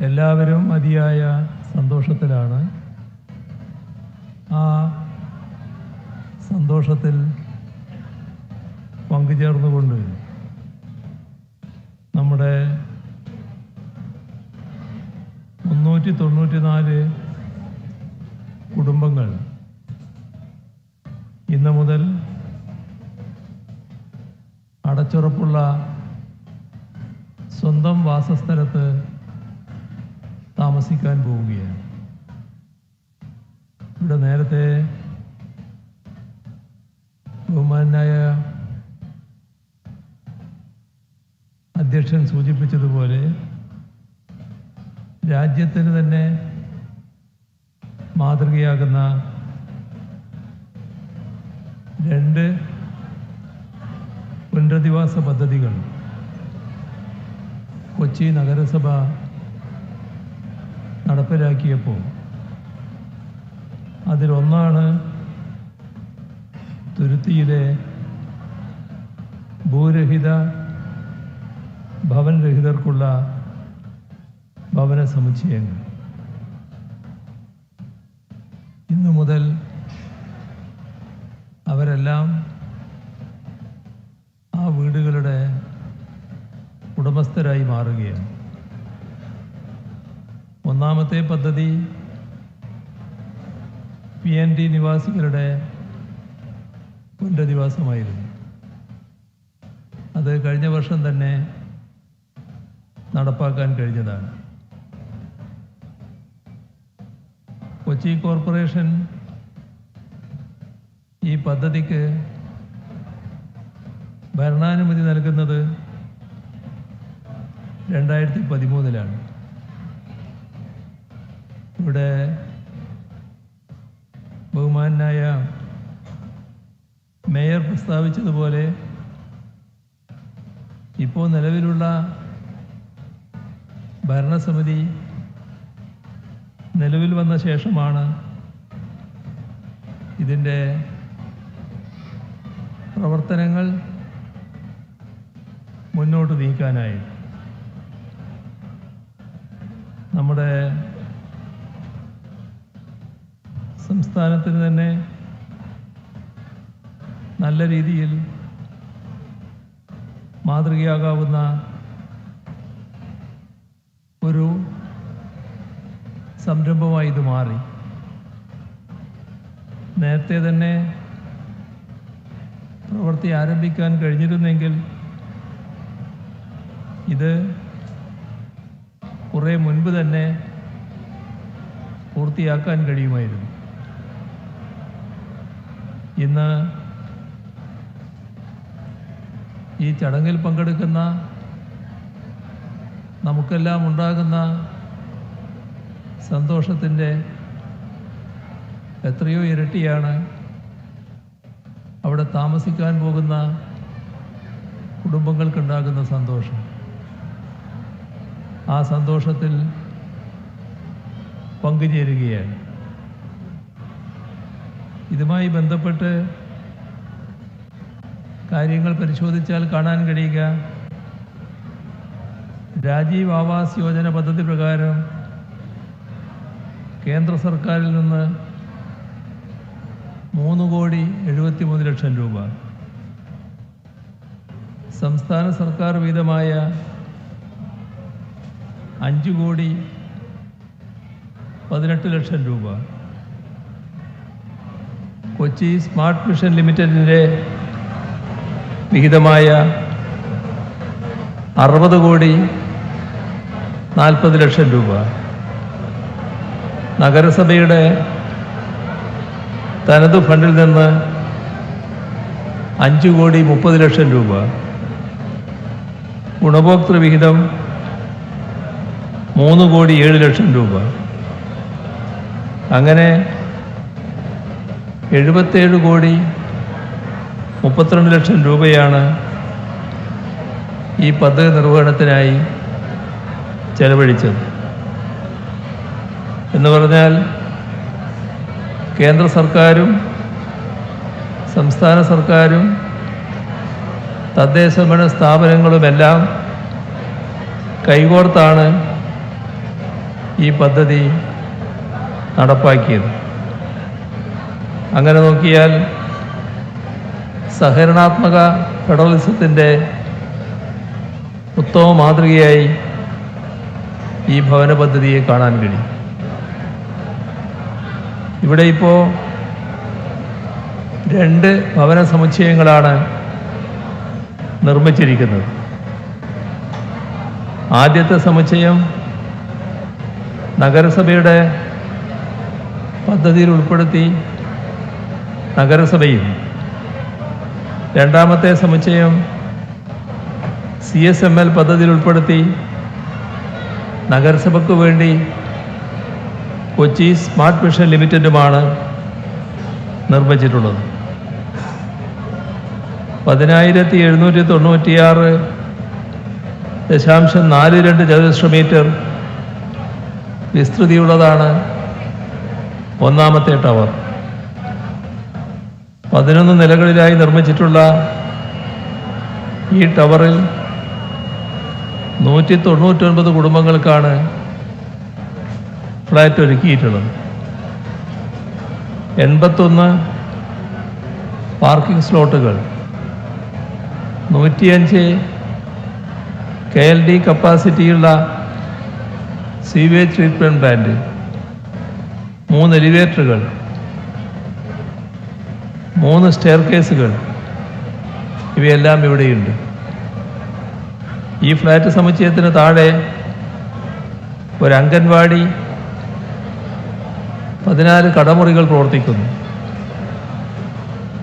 എല്ലാവരും അതിയായ സന്തോഷത്തിലാണ്. ആ സന്തോഷത്തിൽ പങ്കുചേർന്നുകൊണ്ട് നമ്മുടെ മുന്നൂറ്റി തൊണ്ണൂറ്റി നാല് കുടുംബങ്ങൾ ഇന്ന് മുതൽ അടച്ചുറപ്പുള്ള സ്വന്തം വാസസ്ഥലത്ത് താമസിക്കാൻ പോവുകയാണ്. ഇവിടെ നേരത്തെ ബഹുമാനായ അധ്യക്ഷൻ സൂചിപ്പിച്ചതുപോലെ രാജ്യത്തിന് തന്നെ മാതൃകയാകുന്ന രണ്ട് പുനരധിവാസ പദ്ധതികൾ കൊച്ചി നഗരസഭ നടപ്പിലാക്കിയപ്പോൾ അതിലൊന്നാണ് തുരുത്തിയിലെ ഭൂരഹിത ഭവനരഹിതർക്കുള്ള ഭവന സമുച്ചയങ്ങൾ. ഇന്നു മുതൽ അവരെല്ലാം ആ വീടുകളുടെ ഉടമസ്ഥരായി മാറുകയാണ്. ഒന്നാമത്തെ പദ്ധതി പി എൻ ഡി നിവാസികളുടെ പുനരധിവാസമായിരുന്നു അത് കഴിഞ്ഞ വർഷം തന്നെ നടപ്പാക്കാൻ കഴിഞ്ഞതാണ്. കൊച്ചി കോർപ്പറേഷൻ ഈ പദ്ധതിക്ക് ഭരണാനുമതി നൽകുന്നത് രണ്ടായിരത്തി പതിമൂന്നിലാണ്. ഇവിടെ ബഹുമാനായ മേയർ പ്രസ്താവിച്ചതുപോലെ ഇപ്പോൾ നിലവിലുള്ള ഭരണസമിതി നിലവിൽ വന്ന ശേഷമാണ് ഇതിന്റെ പ്രവർത്തനങ്ങൾ മുന്നോട്ട് നീക്കാനായി. നമ്മുടെ സംസ്ഥാനത്തിന് തന്നെ നല്ല രീതിയിൽ മാതൃകയാകാവുന്ന ഒരു സംരംഭമായി ഇത് മാറി. നേരത്തെ തന്നെ പ്രവൃത്തി ആരംഭിക്കാൻ കഴിഞ്ഞിരുന്നെങ്കിൽ ഇത് കുറേ മുൻപ് തന്നെ പൂർത്തിയാക്കാൻ കഴിയുമായിരുന്നു. ഇന്ന് ഈ ചടങ്ങിൽ പങ്കെടുക്കുന്ന നമുക്കെല്ലാം ഉണ്ടാകുന്ന സന്തോഷത്തിന്റെ എത്രയോ ഇരട്ടിയാണ് അവിടെ താമസിക്കാൻ പോകുന്ന കുടുംബങ്ങൾക്കുണ്ടാകുന്ന സന്തോഷം. ആ സന്തോഷത്തിൽ പങ്കുചേരുകയാണ്. ഇതുമായി ബന്ധപ്പെട്ട് കാര്യങ്ങൾ പരിശോധിച്ചാൽ കാണാൻ കഴിയുക. രാജീവ് ആവാസ് യോജന പദ്ധതി പ്രകാരം കേന്ദ്ര സർക്കാരിൽ നിന്ന് മൂന്ന് കോടി എഴുപത്തിമൂന്ന് ലക്ഷം രൂപ. സംസ്ഥാന സർക്കാർ വീതമായ അഞ്ച് കോടി പതിനെട്ട് ലക്ഷം രൂപ. കൊച്ചി സ്മാർട്ട് മിഷൻ ലിമിറ്റഡിന്റെ വിഹിതമായ അറുപത് കോടി നാൽപ്പത് ലക്ഷം രൂപ. നഗരസഭയുടെ തനത് ഫണ്ടിൽ നിന്ന് അഞ്ച് കോടി മുപ്പത് ലക്ഷം രൂപ. ഗുണഭോക്തൃ വിഹിതം മൂന്ന് കോടി ഏഴ് ലക്ഷം രൂപ. അങ്ങനെ എഴുപത്തേഴ് കോടി മുപ്പത്തിരണ്ട് ലക്ഷം രൂപയാണ് ഈ പദ്ധതി നിർവഹണത്തിനായി ചെലവഴിച്ചത്. എന്ന് പറഞ്ഞാൽ കേന്ദ്ര സർക്കാരും സംസ്ഥാന സർക്കാരും തദ്ദേശ ഭരണ സ്ഥാപനങ്ങളുമെല്ലാം കൈകോർത്താണ് ഈ പദ്ധതി നടപ്പാക്കിയത്. അങ്ങനെ നോക്കിയാൽ സഹകരണാത്മക ഫെഡറലിസത്തിന്റെ ഉത്തമ മാതൃകയായി ഈ ഭവന പദ്ധതിയെ കാണാൻ കഴിയും. ഇവിടെ ഇപ്പോൾ രണ്ട് ഭവന സമുച്ചയങ്ങളാണ് നിർമ്മിച്ചിരിക്കുന്നത്. ആദ്യത്തെ സമുച്ചയം നഗരസഭയുടെ പദ്ധതിയിൽ ഉൾപ്പെടുത്തി നഗരസഭയും. രണ്ടാമത്തെ സമുച്ചയം സി എസ് എം എൽ പദ്ധതിയിൽ ഉൾപ്പെടുത്തി നഗരസഭയ്ക്ക് വേണ്ടി കൊച്ചി സ്മാർട്ട് മിഷൻ ലിമിറ്റഡുമാണ് നിർമ്മിച്ചിട്ടുള്ളത്. പതിനായിരത്തി എഴുന്നൂറ്റി തൊണ്ണൂറ്റിയാറ് ദശാംശം നാല് രണ്ട് ചതുരശ്ര മീറ്റർ വിസ്തൃതിയുള്ളതാണ് ഒന്നാമത്തെ ടവർ. പതിനൊന്ന് നിലകളിലായി നിർമ്മിച്ചിട്ടുള്ള ഈ ടവറിൽ നൂറ്റി തൊണ്ണൂറ്റൊൻപത് കുടുംബങ്ങൾക്കാണ് ഫ്ലാറ്റ് ഒരുക്കിയിട്ടുള്ളത്. എൺപത്തൊന്ന് പാർക്കിംഗ് സ്ലോട്ടുകൾ നൂറ്റിയഞ്ച് കെ എൽ ഡി കപ്പാസിറ്റിയുള്ള സീവേജ് ട്രീറ്റ്മെന്റ് പ്ലാന്റ് മൂന്ന് എലിവേറ്ററുകൾ മൂന്ന് സ്റ്റെയർ കേസുകൾ ഇവയെല്ലാം ഇവിടെയുണ്ട്. ഈ ഫ്ലാറ്റ് സമുച്ചയത്തിന് താഴെ ഒരു അംഗൻവാടി പതിനാല് കടമുറികൾ പ്രവർത്തിക്കുന്നു.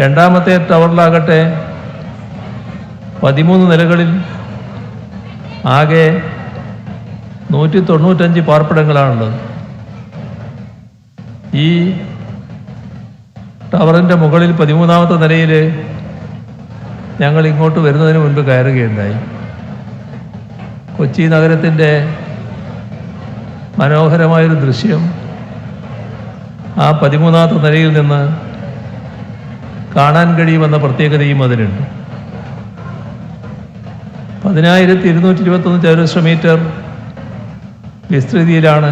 രണ്ടാമത്തെ ടവറിലാകട്ടെ പതിമൂന്ന് നിലകളിൽ ആകെ നൂറ്റി തൊണ്ണൂറ്റഞ്ച് പാർപ്പിടങ്ങളാണുള്ളത്. ഈ ടവറിന്റെ മുകളിൽ പതിമൂന്നാമത്തെ നിലയിൽ ഞങ്ങൾ ഇങ്ങോട്ട് വരുന്നതിന് മുൻപ് കയറുകയുണ്ടായി. കൊച്ചി നഗരത്തിന്റെ മനോഹരമായൊരു ദൃശ്യം ആ പതിമൂന്നാമത്തെ നിലയിൽ നിന്ന് കാണാൻ കഴിയുമെന്ന പ്രത്യേകതയും അതിനുണ്ട് പതിനായിരത്തി ഇരുന്നൂറ്റി ഇരുപത്തൊന്ന് ചതുരശ്ര മീറ്റർ വിസ്തൃതിയിലാണ്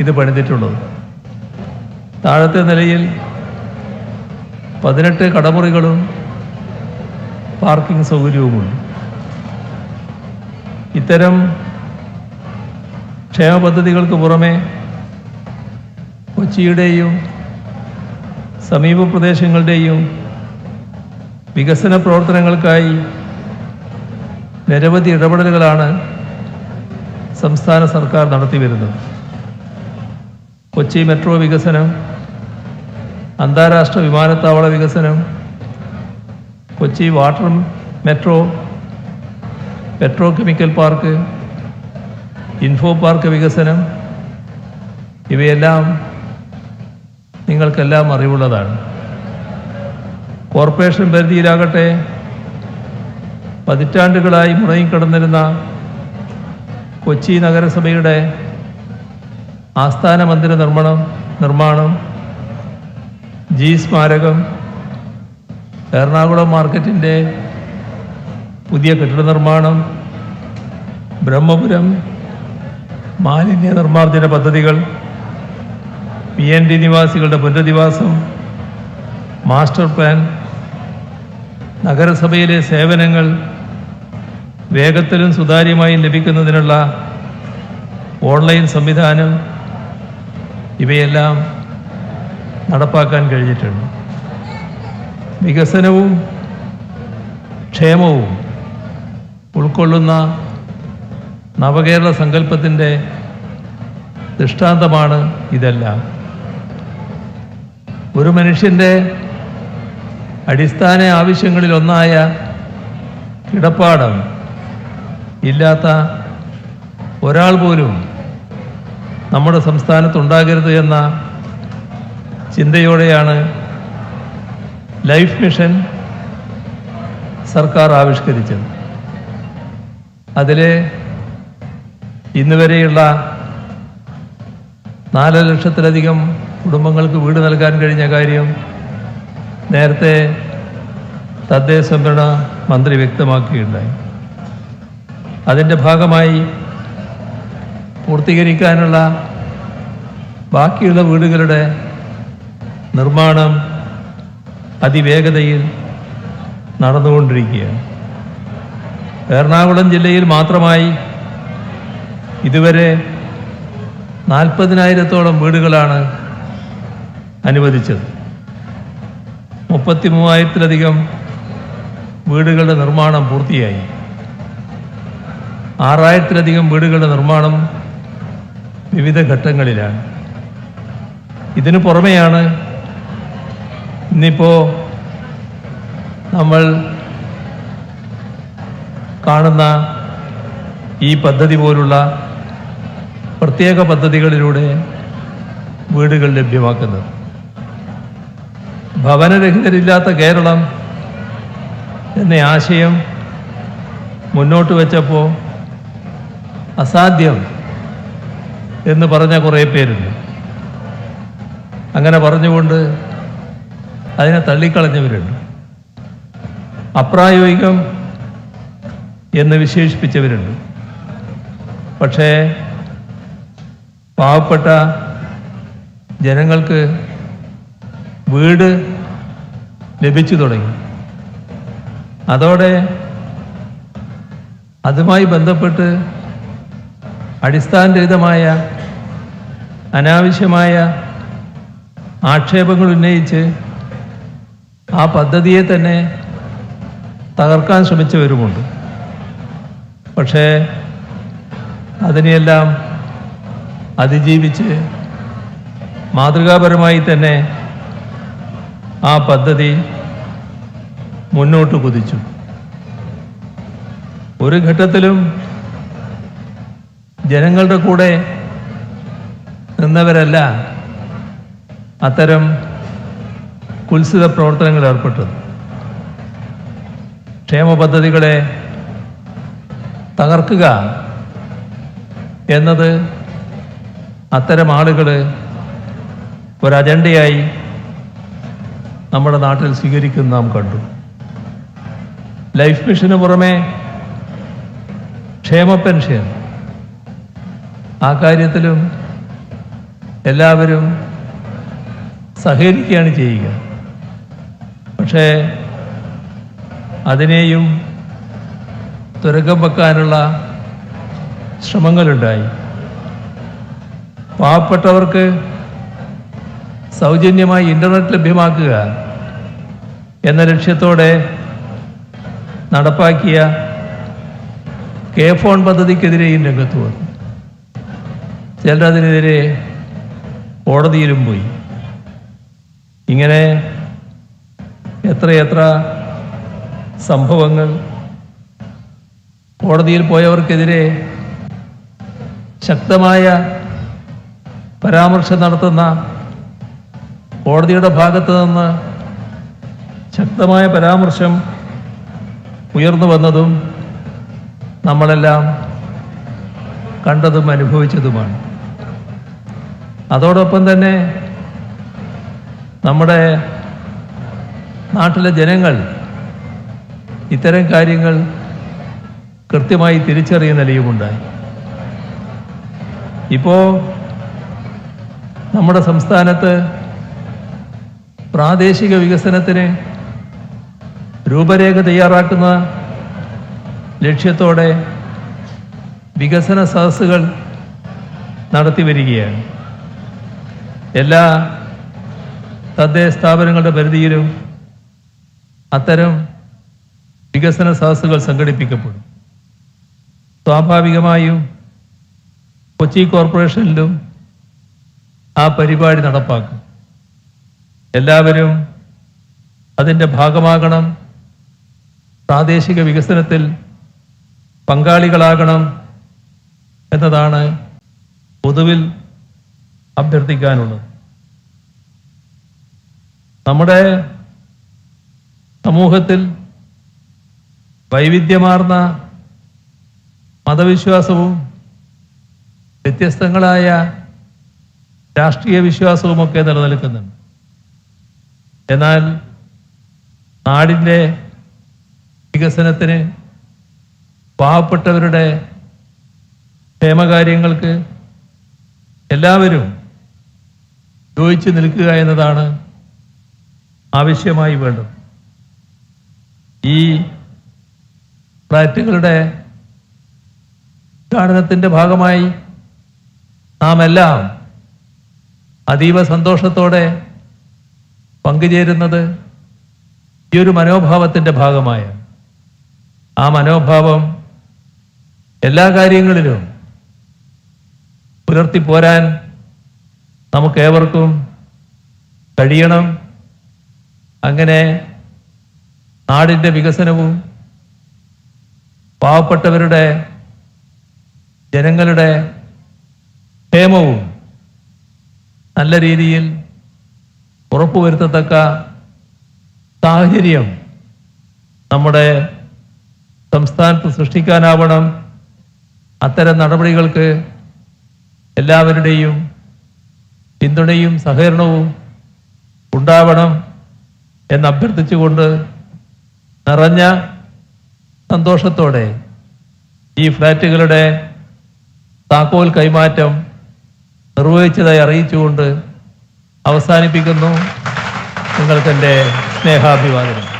ഇത് പണിതിട്ടുള്ളത്. താഴത്തെ നിലയിൽ പതിനെട്ട് കടമുറികളും പാർക്കിംഗ് സൗകര്യവുമുണ്ട്. ഇത്തരം ക്ഷേമ പദ്ധതികൾക്ക് പുറമെ കൊച്ചിയുടെയും സമീപ പ്രദേശങ്ങളുടെയും വികസന പ്രവർത്തനങ്ങൾക്കായി നിരവധി ഇടപെടലുകളാണ് സംസ്ഥാന സർക്കാർ നടത്തി വരുന്നത് കൊച്ചി മെട്രോ വികസനം അന്താരാഷ്ട്ര വിമാനത്താവള വികസനം Kochi water metro petrochemical park info park വികസനം ഇവയെല്ലാം നിങ്ങൾക്കെല്ലാം അറിവുള്ളതാണ്. കോർപ്പറേഷൻ പരിധിയിലാകട്ടെ പതിറ്റാണ്ടുകളായി മുടങ്ങിക്കിടന്നിരുന്ന കൊച്ചി നഗരസഭയുടെ ആസ്ഥാന മന്ദിര നിർമ്മാണം നിർമ്മാണം ജി സ്മാരകം എറണാകുളം മാർക്കറ്റിന്റെ പുതിയ കെട്ടിട നിർമ്മാണം ബ്രഹ്മപുരം മാലിന്യ നിർമ്മാർജന പദ്ധതികൾ പി എൻ ഡി നിവാസികളുടെ പുനരധിവാസം മാസ്റ്റർ പ്ലാൻ നഗരസഭയിലെ സേവനങ്ങൾ വേഗത്തിലും സുതാര്യമായും ലഭിക്കുന്നതിനുള്ള ഓൺലൈൻ സംവിധാനം ഇവയെല്ലാം നടപ്പാക്കാൻ കഴിഞ്ഞിട്ടുണ്ട്. വികസനവും ക്ഷേമവും ഉൾക്കൊള്ളുന്ന നവകേരള സങ്കല്പത്തിന്റെ ദൃഷ്ടാന്തമാണ് ഇതെല്ലാം. ഒരു മനുഷ്യന്റെ അടിസ്ഥാന ആവശ്യങ്ങളിലൊന്നായ കിടപ്പാടം ഇല്ലാത്ത ഒരാൾ പോലും നമ്മുടെ സംസ്ഥാനത്തുണ്ടാകരുത് എന്ന ചിന്തയോടെയാണ് ലൈഫ് മിഷൻ സർക്കാർ ആവിഷ്കരിച്ചത്. അതിലെ ഇന്ന് വരെയുള്ള നാല് ലക്ഷത്തിലധികം കുടുംബങ്ങൾക്ക് വീട് നൽകാൻ കഴിഞ്ഞ കാര്യം നേരത്തെ തദ്ദേശ സംഭരണ മന്ത്രി വ്യക്തമാക്കുകയുണ്ടായി അതിന്റെ ഭാഗമായി പൂർത്തീകരിക്കാനുള്ള ബാക്കിയുള്ള വീടുകളുടെ നിർമ്മാണം അതിവേഗതയിൽ നടന്നുകൊണ്ടിരിക്കുകയാണ്. എറണാകുളം ജില്ലയിൽ മാത്രമായി ഇതുവരെ നാൽപ്പതിനായിരത്തോളം വീടുകളാണ് അനുവദിച്ചത്. മുപ്പത്തി മൂവായിരത്തിലധികം വീടുകളുടെ നിർമ്മാണം പൂർത്തിയായി. ആറായിരത്തിലധികം വീടുകളുടെ നിർമ്മാണം വിവിധ ഘട്ടങ്ങളിലാണ്. ഇതിനു പുറമെയാണ് ഇന്നിപ്പോൾ നമ്മൾ കാണുന്ന ഈ പദ്ധതി പോലുള്ള പ്രത്യേക പദ്ധതികളിലൂടെ വീടുകൾ ലഭ്യമാക്കുന്നത്. ഭവനരഹിതരില്ലാത്ത കേരളം എന്ന ആശയം മുന്നോട്ട് വെച്ചപ്പോൾ അസാധ്യം എന്ന് പറഞ്ഞ കുറേ പേരുണ്ട്. അങ്ങനെ പറഞ്ഞുകൊണ്ട് അതിനെ തള്ളിക്കളഞ്ഞവരുണ്ട്. അപ്രായോഗികം എന്ന് വിശേഷിപ്പിച്ചവരുണ്ട്. പക്ഷേ പാവപ്പെട്ട ജനങ്ങൾക്ക് വീട് ലഭിച്ചു തുടങ്ങി. അതോടെ അതുമായി ബന്ധപ്പെട്ട് അടിസ്ഥാനരഹിതമായ അനാവശ്യമായ ആക്ഷേപങ്ങൾ ഉന്നയിച്ച് ആ പദ്ധതിയെ തന്നെ തകർക്കാൻ ശ്രമിച്ചവരുമുണ്ട്. പക്ഷേ അതിനെയെല്ലാം അതിജീവിച്ച് മാതൃകാപരമായി തന്നെ ആ പദ്ധതി മുന്നോട്ട് കുതിച്ചു. ഒരു ഘട്ടത്തിലും ജനങ്ങളുടെ കൂടെ നിന്നവരല്ല. അത്തരം കുൽസിത പ്രവർത്തനങ്ങളിൽ ഏർപ്പെട്ടത്. ക്ഷേമ പദ്ധതികളെ തകർക്കുക എന്നത് അത്തരം ആളുകൾ ഒരു അജണ്ടയായി നമ്മുടെ നാട്ടിൽ സ്വീകരിക്കുന്ന നാം കണ്ടു. ലൈഫ് മിഷന് പുറമെ ക്ഷേമ പെൻഷൻ. ആ കാര്യത്തിലും എല്ലാവരും സഹകരിക്കുകയാണ് ചെയ്യുക. പക്ഷേ അതിനെയും തുരങ്കം വെക്കാനുള്ള ശ്രമങ്ങളുണ്ടായി. പാവപ്പെട്ടവർക്ക് സൗജന്യമായി ഇന്റർനെറ്റ് ലഭ്യമാക്കുക എന്ന ലക്ഷ്യത്തോടെ നടപ്പാക്കിയ കെ ഫോൺ പദ്ധതിക്കെതിരെയും രംഗത്ത് വന്നു. ചിലരതിനെതിരെ കോടതിയിലും പോയി. ഇങ്ങനെ എത്രയെത്ര സംഭവങ്ങൾ കോടതിയിൽ പോയവർക്കെതിരെ ശക്തമായ പരാമർശം നടത്തുന്ന കോടതിയുടെ ഭാഗത്ത് നിന്ന് ശക്തമായ പരാമർശം ഉയർന്നു വന്നതും നമ്മളെല്ലാം കണ്ടതും അനുഭവിച്ചതുമാണ്. അതോടൊപ്പം തന്നെ നമ്മുടെ നാട്ടിലെ ജനങ്ങൾ ഇത്തരം കാര്യങ്ങൾ കൃത്യമായി തിരിച്ചറിയുന്ന നിലയുമുണ്ടായി. ഇപ്പോൾ നമ്മുടെ സംസ്ഥാനത്ത് പ്രാദേശിക വികസനത്തിന് രൂപരേഖ തയ്യാറാക്കുന്ന ലക്ഷ്യത്തോടെ വികസന സദസ്സുകൾ നടത്തി വരികയാണ്. എല്ലാ തദ്ദേശ സ്ഥാപനങ്ങളുടെ പരിധിയിലും അത്തരം വികസന സദസ്സുകൾ സംഘടിപ്പിക്കപ്പെടും. സ്വാഭാവികമായും കൊച്ചി കോർപ്പറേഷനിലും ആ പരിപാടി നടപ്പാക്കും. എല്ലാവരും അതിന്റെ ഭാഗമാകണം പ്രാദേശിക വികസനത്തിൽ പങ്കാളികളാകണം എന്നതാണ് പൊതുവിൽ അഭ്യർത്ഥിക്കാനുള്ളത്. നമ്മുടെ സമൂഹത്തിൽ വൈവിധ്യമാർന്ന മതവിശ്വാസവും വ്യത്യസ്തങ്ങളായ രാഷ്ട്രീയ വിശ്വാസവുമൊക്കെ നിലനിൽക്കുന്നുണ്ട്. എന്നാൽ നാടിന്റെ വികസനത്തിന് പാവപ്പെട്ടവരുടെ ക്ഷേമകാര്യങ്ങൾക്ക് എല്ലാവരും ചോദിച്ചു നിൽക്കുക എന്നതാണ് ആവശ്യമായി വേണ്ടത്. ഈ ഫ്ലാറ്റുകളുടെ ഉദ്ഘാടനത്തിന്റെ ഭാഗമായി നാം എല്ലാം അതീവ സന്തോഷത്തോടെ പങ്കുചേരുന്നത് ഈ ഒരു മനോഭാവത്തിന്റെ ഭാഗമായ ആ മനോഭാവം എല്ലാ കാര്യങ്ങളിലും പുലർത്തി പോരാൻ നമുക്കേവർക്കും കഴിയണം. അങ്ങനെ നാടിന്റെ വികസനവും പാവപ്പെട്ടവരുടെ ജനങ്ങളുടെ ക്ഷേമവും നല്ല രീതിയിൽ ഉറപ്പുവരുത്തത്തക്ക സാഹചര്യം നമ്മുടെ സംസ്ഥാനത്ത് സൃഷ്ടിക്കാനാവണം. അത്തരം നടപടികൾക്ക് എല്ലാവരുടെയും പിന്തുണയും സഹകരണവും ഉണ്ടാവണം എന്ന് അഭ്യർത്ഥിച്ചുകൊണ്ട് നിറഞ്ഞ സന്തോഷത്തോടെ ഈ ഫ്ലാറ്റുകളുടെ താക്കോൽ കൈമാറ്റം നിർവഹിച്ചതായി അറിയിച്ചുകൊണ്ട് അവസാനിപ്പിക്കുന്നു. നിങ്ങൾക്കെന്റെ സ്നേഹാഭിവാദനം.